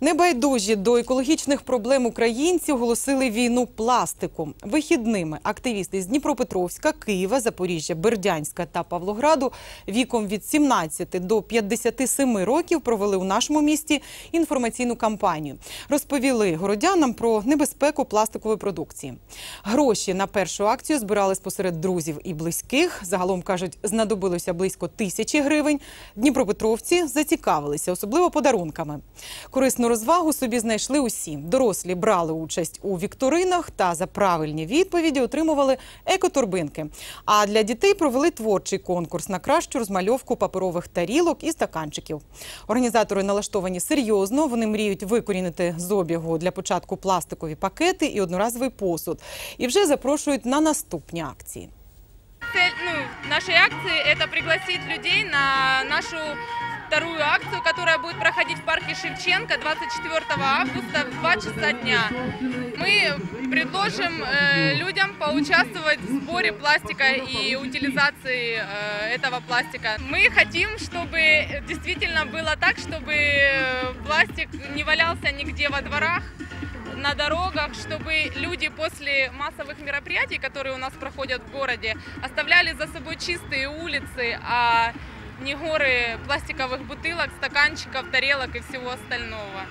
Небайдужі до екологічних проблем українці оголосили війну пластику. Вихідними активісти з Дніпропетровська, Києва, Запоріжжя, Бердянська та Павлограду віком від 17 до 57 років провели у нашому місті інформаційну кампанію. Розповіли городянам про небезпеку пластикової продукції. Гроші на першу акцію збирали спосеред друзів і близьких. Загалом кажуть, знадобилося близько тисячі гривень. Дніпропетровці зацікавилися, особливо подарунками. Корисну розвагу собі знайшли усі. Дорослі брали участь у вікторинах та за правильні відповіді отримували екоторбинки. А для дітей провели творчий конкурс на кращу розмальовку паперових тарілок і стаканчиків. Організатори налаштовані серйозно. Вони мріють викорінити з обігу для початку пластикові пакети і одноразовий посуд. І вже запрошують на наступні акції. Цель ну, нашей акции – это пригласить людей на нашу вторую акцию, которая будет проходить в парке Шевченко 24 августа в 2 часа дня. Мы предложим э, людям поучаствовать в сборе пластика и утилизации э, этого пластика. Мы хотим, чтобы действительно было так, чтобы э, пластик не валялся нигде во дворах, на дорогах, чтобы люди после массовых мероприятий, которые у нас проходят в городе, оставляли за собой чистые улицы, а не горы пластиковых бутылок, стаканчиков, тарелок и всего остального.